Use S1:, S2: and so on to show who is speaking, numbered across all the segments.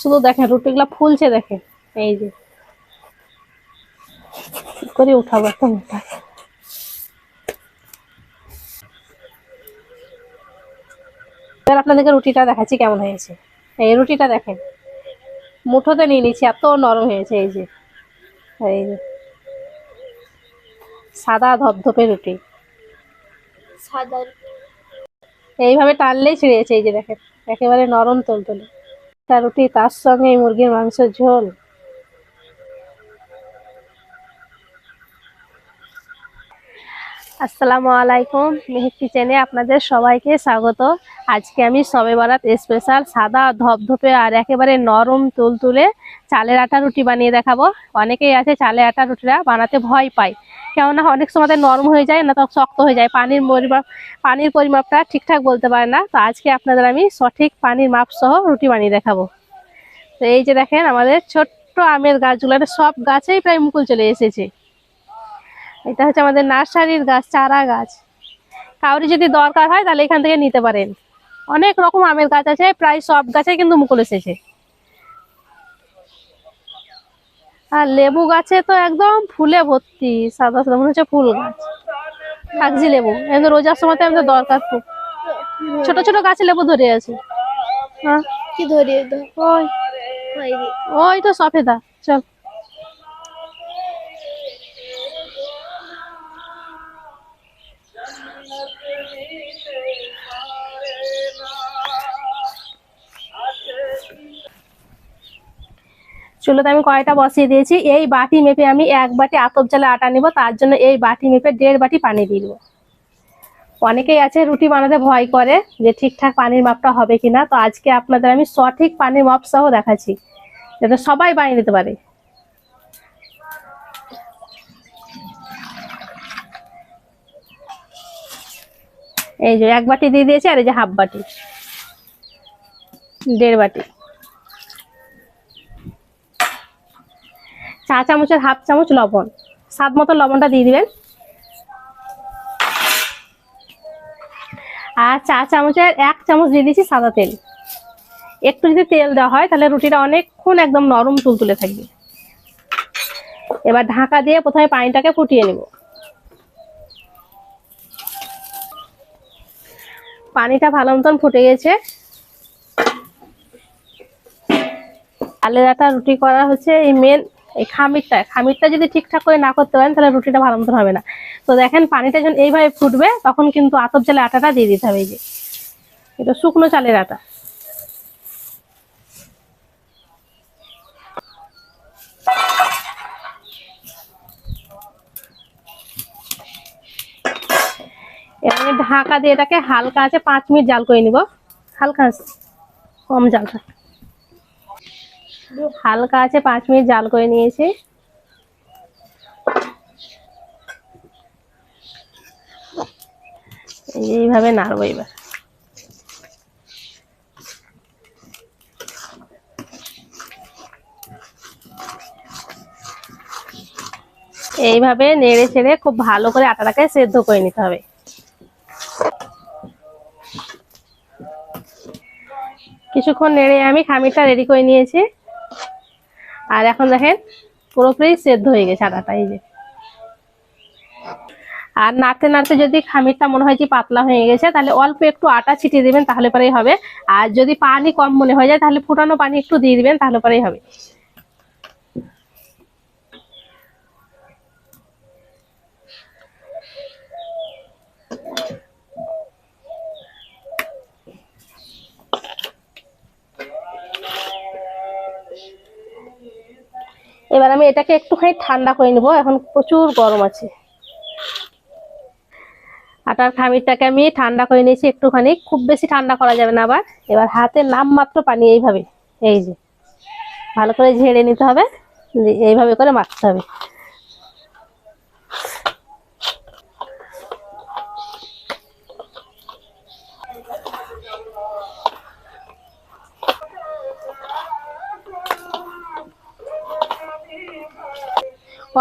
S1: শুধু দেখেন রুটিগুলো ফুলছে দেখেন। এই যে। করে উঠাবো একটা মোটা এবার আপনাদেরকে রুটিটা দেখাচ্ছি কেমন হয়েছে। এই রুটিটা দেখেন। মুঠোতে নিয়ে নিচ্ছি এত নরম হয়েছে এই যে। এই যে। সাদা ধপধপে রুটি।
S2: সাদা
S1: এইভাবে টানলেই ছিঁড়েছে এই যে দেখেন। একেবারে নরম তুলতুলে। তা রুটি তার সঙ্গে মুরগির মাংসের ঝোল। আসসালামু আলাইকুম। মেহেক কিচেনে আপনাদের সবাইকে স্বাগত। আজকে আমি সবে বারাত স্পেশাল সাদা ধপধপে আর একেবারে নরম তুলতুলে চালের আটা রুটি বানিয়ে দেখাবো। অনেকেই আছে চালের আটা রুটিটা বানাতে ভয় পায়। কেননা অনেক সময় নরম হয়ে যায় না, তো শক্ত হয়ে যায়। পানির পরিমাপ, পানির পরিমাপটা ঠিকঠাক বলতে পারে না। তো আজকে আপনাদের আমি সঠিক পানির মাপ সহ রুটি বানিয়ে দেখাবো। তো এই যে দেখেন, আমাদের ছোট্ট আমের গাছগুলো সব গাছেই প্রায় মুকুল চলে এসেছে। এটা হচ্ছে আমাদের নার্সারির গাছ চারা গাছ। কাউরি যদি দরকার হয় তাহলে এখান থেকে নিতে পারেন। অনেক রকম আমের গাছ আছে প্রায় সব গাছে কিন্তু মুকুল এসেছে। আর লেবু গাছে তো একদম ফুলে ভর্তি সাদা সাদা মনে হচ্ছে ফুল গাছ। কাগজি লেবু এমনি রোজার সময় তো আমাদের দরকার খুব। ছোট ছোট গাছে লেবু ধরে আছে। হ্যাঁ?
S2: কি দাও?
S1: ওই। ওই তো সফেদা চল। চুলোতে আমি কয়টা বসিয়ে দিয়েছি। এই বাটি মেপে আমি এক বাটি আতপ চালে আটা নিব। তার জন্য এই বাটি মেপে দেড় বাটি পানি দিয়ে দেবো। অনেকেই আছে রুটি বানাতে ভয় করে যে ঠিকঠাক পানির মাপটা হবে কিনা। তো আজকে আপনাদের আমি সঠিক পানির মাপ সহ দেখাচ্ছি, যাতে সবাই বানিয়ে নিতে পারে। এই যে এক বাটি দিয়ে দিয়েছি আর এই যে হাফ বাটি, দেড় বাটি। চা চামচের হাফ চামচ লবণ। স্বাদ মতো লবণটা দিয়ে দিবেন। আর চা চামচের এক চামচ দিয়ে দিয়েছি সাদা তেল। একটু যদি তেল দেওয়া হয়, তাহলে রুটিটা অনেকক্ষণ একদম নরম তুলতুলে থাকবে। এবার ঢাকা দিয়ে প্রথমে পানিটাকে ফুটিয়ে নেব। পানিটা ভালো মতন ফুটে গেছে। আলের আটা রুটি করা হচ্ছে এই মেন এই খামিরটা খামিরটা যদি ঠিকঠাক করে না করতে পারেন, তাহলে রুটিটা ভালো মতন হবে না। তো দেখেন পানিটা যখন এইভাবে ফুটবে, তখন কিন্তু আতপ চালের আটাটা দিয়ে দিতে হবে এই যে। এটা শুকনো চালের আটা। ঢাকা দিয়ে এটাকে হালকা আছে পাঁচ মিনিট জাল করে নিব। হালকা আছে, কম জালটা। হালকা আছে, পাঁচ মিনিট জাল করে নিয়েছি। এইভাবে নাড়বো এবার। এইভাবে নেড়ে ছেড়ে খুব ভালো করে আটাটাকে সেদ্ধ করে নিতে হবে। কিছুক্ষণ নেড়ে আমি খামিরটা রেডি করে নিয়েছি। আর এখন দেখেন পুরোপুরি সেদ্ধ হয়ে গেছে আটাটা এই যে। আর নাড়তে নাড়তে যদি খামিরটা মনে হয় যে পাতলা হয়ে গেছে, তাহলে অল্প একটু আটা ছিটিয়ে দেবেন, তাহলে পরেই হবে। আর যদি পানি কম মনে হয়ে যায়, তাহলে ফুটানো পানি একটু দিয়ে দিবেন, তাহলে পরেই হবে এবার আমি এটাকে একটুখানি ঠান্ডা করে নেব। এখন প্রচুর গরম আছে। আটার খামিরটাকে আমি ঠান্ডা করে নিয়েছি একটুখানি। খুব বেশি ঠান্ডা করা যাবে না আবার। এবার হাতে নাম মাত্র পানি এইভাবে। এই যে, ভালো করে ঝেড়ে নিতে হবে। এইভাবে করে মাখতে হবে।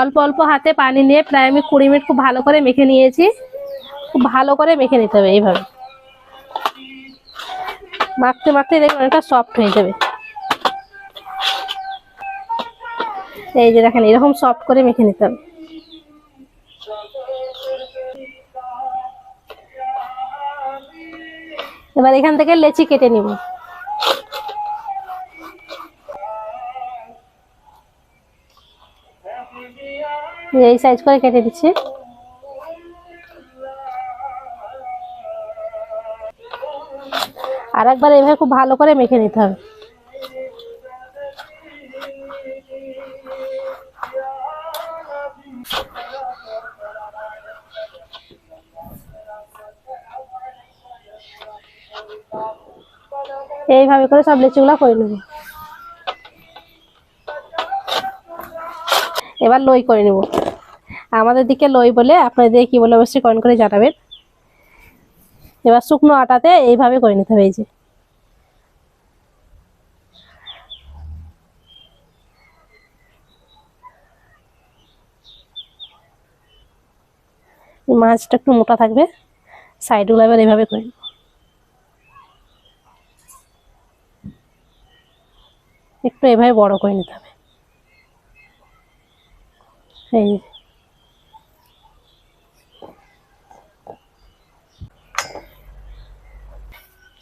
S1: অল্প অল্প হাতে পানি নিয়ে প্রায় আমি কুড়ি মিনিট খুব ভালো করে মেখে নিয়েছি। খুব ভালো করে মেখে নিতে হবে এইভাবে। মাখতে মাখতে দেখবেন অনেকটা সফট হয়ে যাবে। এই যে দেখেন, এরকম সফট করে মেখে নিতে হবে। এবার এখান থেকে লেচি কেটে নিব। এই সাইজ করে কেটে দিচ্ছি। আর একবার এইভাবে খুব ভালো করে মেখে নিতে হবে। এইভাবে করে সব লিচিগুলো করে নেব। এবার লই করে নেব। আমাদের দিকে লই বলে আপনাদের কি বলে অবশ্যই কমেন্ট করে জানাবেন। এবার শুকনো আটাতে এইভাবে করে নিতে হবে এই যে। মাছটা একটু মোটা থাকবে সাইডগুলো এবার এইভাবে করে একটু এভাবে বড় করে নিতে হবে। যে।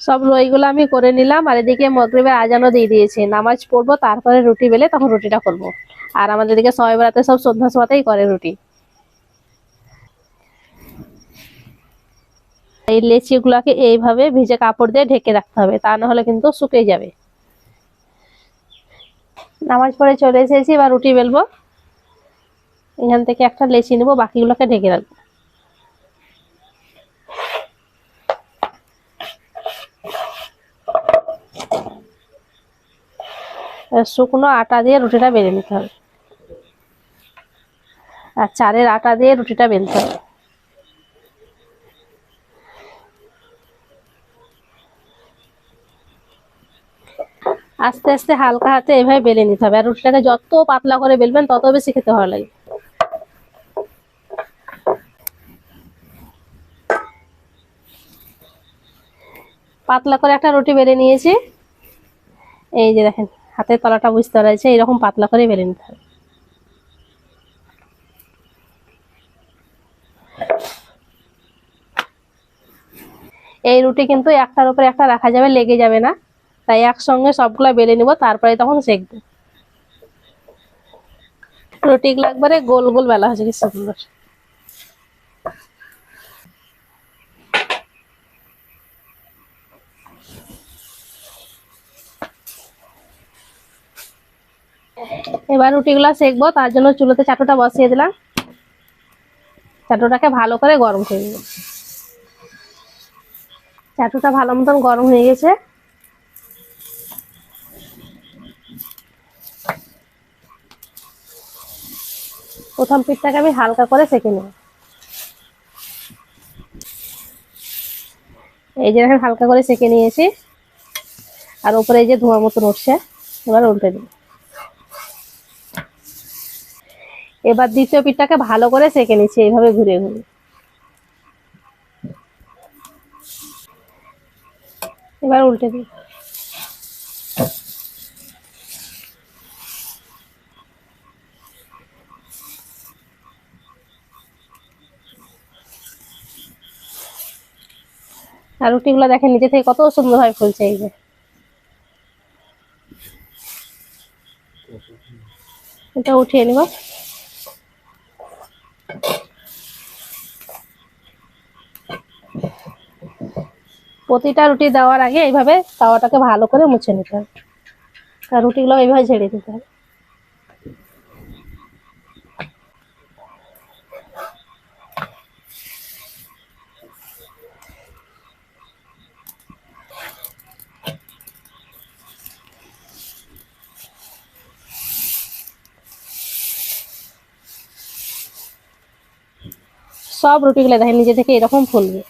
S1: সব রইগুলো আমি করে নিলাম, আর এদিকে মগরিবের আজানও দিয়ে দিয়েছি নামাজ পড়ব, তারপরে রুটি বেলে তখন রুটিটা করব। আর আমাদের এদিকে সবাই বেড়াতে সব সন্ধ্যা সময়তেই করে রুটি এই লেচিগুলোকে এইভাবে ভিজে কাপড় দিয়ে ঢেকে রাখতে হবে, তা না হলে কিন্তু শুকিয়ে যাবে নামাজ পড়ে চলে এসেছি, এবার রুটি বেলবো এখান থেকে একটা লেচি নেব, বাকিগুলোকে ঢেকে রাখব। শুকনো আটা দিয়ে রুটিটা বেলে নিতে হবে। আর চালের আটা দিয়ে রুটিটা বেলতে হবে। আস্তে আস্তে হালকা হাতে এভাবে বেলে নিতে হবে। আর রুটিটাকে যত পাতলা করে বেলবেন, তত বেশি খেতে ভালো লাগে। পাতলা করে একটা রুটি বেলে নিয়েছি। এই যে দেখেন, হাতের তলাটা বুঝতে রয়েছে এরকম পাতলা করে বেলে নিতে হবে। এই রুটি কিন্তু একটার উপরে একটা রাখা যাবে, লেগে যাবে না। তাই একসঙ্গে সবগুলো বেলে নিব, তারপরে তখন সেকবো। রুটিগুলো একবারে গোল গোল বেলা হয়েছে, কি সুন্দর। এবার রুটিগুলো সেকবো, তার জন্য চুলোতে চাটুটা বসিয়ে দিলাম। চাটুটাকে ভালো করে গরম করে নেব চাটুটা ভালো মতন গরম হয়ে গেছে। প্রথম পিঠটাকে আমি হালকা করে সেঁকে নেব। এই যে হালকা করে সেঁকে নিয়েছি। আর উপরে এই যে ধোঁয়া মতন উঠছে, এবার উল্টে দিই এবার দ্বিতীয় পিঠটাকে ভালো করে সেঁকে নিচ্ছি, এইভাবে ঘুরে ঘুরে। এবার উল্টে দিই। আর রুটিগুলো দেখেন, নিজে থেকে কত সুন্দরভাবে ফুলছে এই যে। এটা উঠিয়ে নেব। প্রতিটা রুটি দেওয়ার আগে এইভাবে তাওয়াটাকে ভালো করে মুছে নিতে হবে। আর রুটিগুলো এইভাবে ঝেড়ে দিতে হবে। সব রুটিগুলো দেখেন, নিজে থেকে এরকম ফুলবে।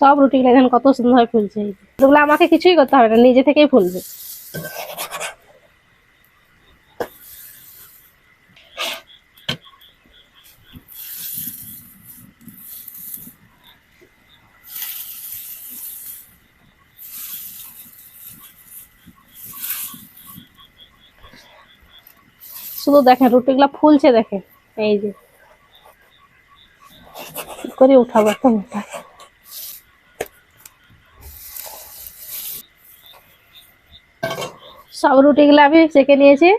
S1: সব রুটিগুলো দেখেন কত সুন্দর ফুলছে। এগুলো আমাকে কিছুই করতে হবে না, নিজে থেকেই ফুলবে। শুধু দেখেন, রুটিগুলো ফুলছে দেখেন, এই যে। করে উঠাবো একটা মোটা। সব রুটিগুলো আমি চেকে নিয়েছি।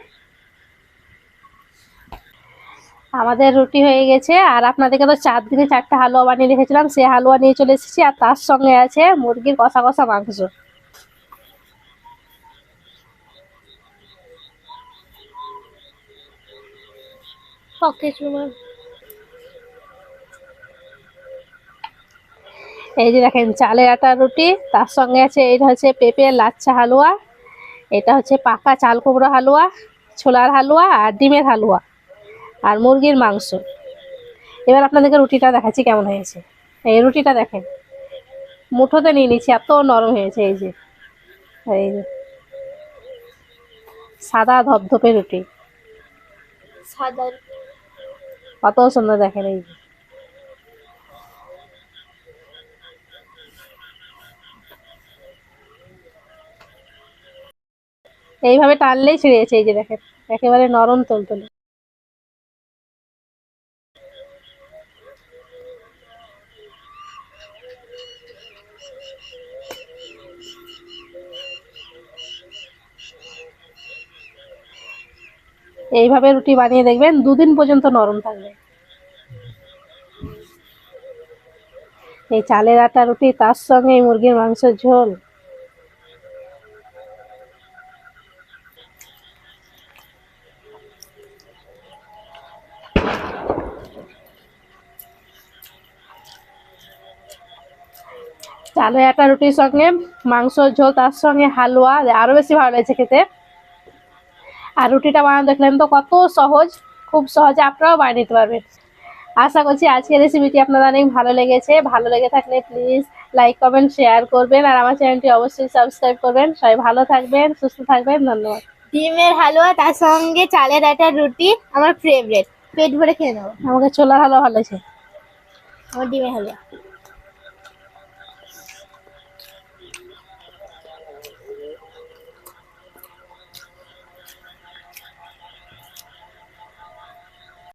S1: আমাদের রুটি হয়ে গেছে আর আপনাদেরকে তো চার দিনে চারটা হালুয়া বানিয়ে রেখেছিলাম সে হালুয়া নিয়ে চলে এসেছি আর তার সঙ্গে আছে মুরগির কষা কষা মাংস। এই যে দেখেন চালের আটার রুটি তার সঙ্গে আছে এটা হচ্ছে পেঁপে লাচ্ছা হালুয়া এটা হচ্ছে পাকা চাল কুমড়ো হালুয়া ছোলার হালুয়া আর ডিমের হালুয়া আর মুরগির মাংস। এবার আপনাদেরকে রুটিটা দেখাচ্ছি কেমন হয়েছে। এই রুটিটা দেখেন মুঠোতে নিয়ে নিচ্ছি এত নরম হয়েছে এই যে। এই যে। সাদা ধপধপে রুটি।
S2: সাদা
S1: কত সুন্দর দেখেন এই যে। এইভাবে টানলেই ছিঁড়ে এই যে দেখেন, একেবারে নরম তুলতুলে। এইভাবে রুটি বানিয়ে দেখবেন, দুদিন পর্যন্ত নরম থাকবে। এই চালের আটা রুটি, তার সঙ্গে মুরগির মাংসের ঝোল। চালের আটা রুটির সঙ্গে মাংসর ঝোল তার সঙ্গে হালুয়া আরও বেশি ভালো লাগছে খেতে। আর রুটিটা বানানো দেখলেন তো কত সহজ খুব সহজে আপনারাও বানিয়ে নিতে পারবেন। আশা করছি আজকের রেসিপিটি আপনাদের অনেক ভালো লেগেছে। ভালো লেগে থাকলে প্লিজ লাইক কমেন্ট শেয়ার করবেন। আর আমার চ্যানেলটি অবশ্যই সাবস্ক্রাইব করবেন। সবাই ভালো থাকবেন সুস্থ থাকবেন ধন্যবাদ।
S2: ডিমের হালুয়া তার সঙ্গে চালের আটার রুটি আমার ফেভারিট পেট ভরে খেয়ে নেব।
S1: আমাকে ছোলার হালুয়া ভালো লাগছে।
S2: আমার ডিমের হালুয়া।